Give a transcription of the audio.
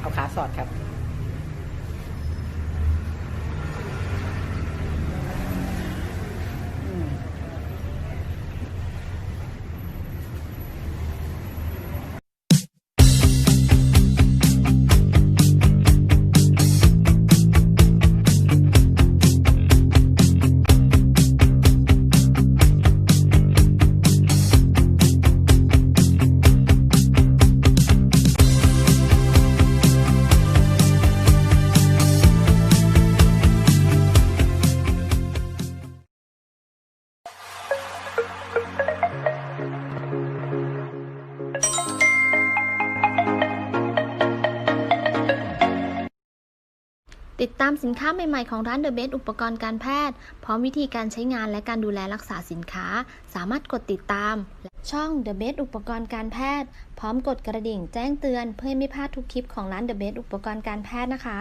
เอาขาสอดครับ ติดตามสินค้าใหม่ ๆ ของร้าน The Best อุปกรณ์การแพทย์ พร้อมวิธีการใช้งานและการดูแลรักษาสินค้า สามารถกดติดตาม ช่อง The Best อุปกรณ์การแพทย์ พร้อมกดกระดิ่งแจ้งเตือนเพื่อไม่พลาดทุกคลิปของร้าน The Best อุปกรณ์การแพทย์นะคะ